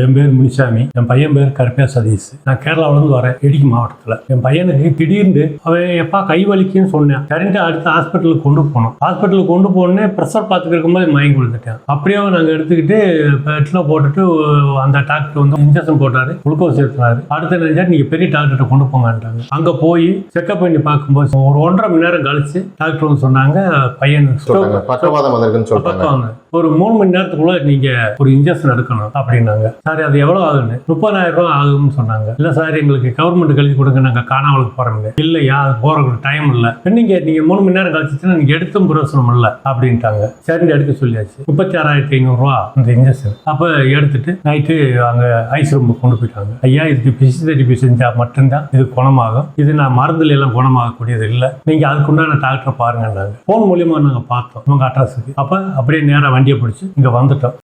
என் பேர் முனிசாமி. என் பையன் பேர் கருப்பையா சதீஷ். நான் கேரளாவிலேருந்து வரேன் இடுக்கி மாவட்டத்தில். என் பையனுக்கு திடீர்னு அவன் எப்பா கை வலிக்குன்னு சொன்னேன். சரின்ட்டு அடுத்து ஹாஸ்பிட்டலுக்கு கொண்டு போனோம் ஹாஸ்பிட்டலுக்கு கொண்டு போனே ப்ரெஷர் பார்த்துட்டு இருக்கும்போது மயங்கி விழுந்துட்டேன். அப்படியே நாங்கள் எடுத்துக்கிட்டு பெட்டில் போட்டுட்டு அந்த டாக்டர் வந்து இன்ஜெக்ஷன் போட்டார் குளுக்கோஸ் ஏற்றினாரு அடுத்த நினைச்சா நீங்கள் பெரிய டாக்டர்கிட்ட கொண்டு போங்கன்றாங்க. அங்கே போய் செக்அப் பண்ணி பார்க்கும்போது ஒரு ஒன்றரை மணி நேரம் கழிச்சு டாக்டர் வந்து சொன்னாங்க stroke பக்கவாதம் ஒரு மூணு மணி நேரத்துக்குள்ள நீங்க ஒரு இன்ஜெக்ஷன் எடுக்கணும் அப்படின்னாங்க. சார் அது எவ்வளோ ஆகுன்னு முப்பதாயிரம் ரூபா ஆகும்னு சொன்னாங்க. இல்லை சார் எங்களுக்கு கவர்மெண்ட் கழிச்சு கொடுங்க நாங்கள் காணாமலுக்கு போகிறோங்க இல்லையா அது போகிறதுக்கு டைம் இல்லை. நீங்கள் நீங்கள் மூணு மணி நேரம் கழிச்சிச்சுன்னா நீங்கள் எடுத்தும் பிரயோசனம் இல்லை அப்படின்ட்டாங்க. சரின்னு எடுக்க சொல்லியாச்சு. முப்பத்தி ஆறாயிரத்தி ஐநூறுரூவா இந்த இன்ஜெக்ஷன் அப்போ எடுத்துட்டு நைட்டு அங்கே ஐஸ் ரூம் கொண்டு போயிட்டாங்க. ஐயா இதுக்கு பிசியோதெரபி செஞ்சால் மட்டும்தான் இது குணமாகும். இது நான் மருந்துல எல்லாம் குணமாகக்கூடியது இல்லை. நீங்கள் அதுக்குண்டான டாக்டரை பாருங்கன்றாங்க ஃபோன் மூலியமாக நாங்கள் பார்த்தோம். உங்கள் அட்ரஸுக்கு அப்ப அப்படியே நேராக வண்டியை பிடிச்சி இங்கே வந்துட்டோம்.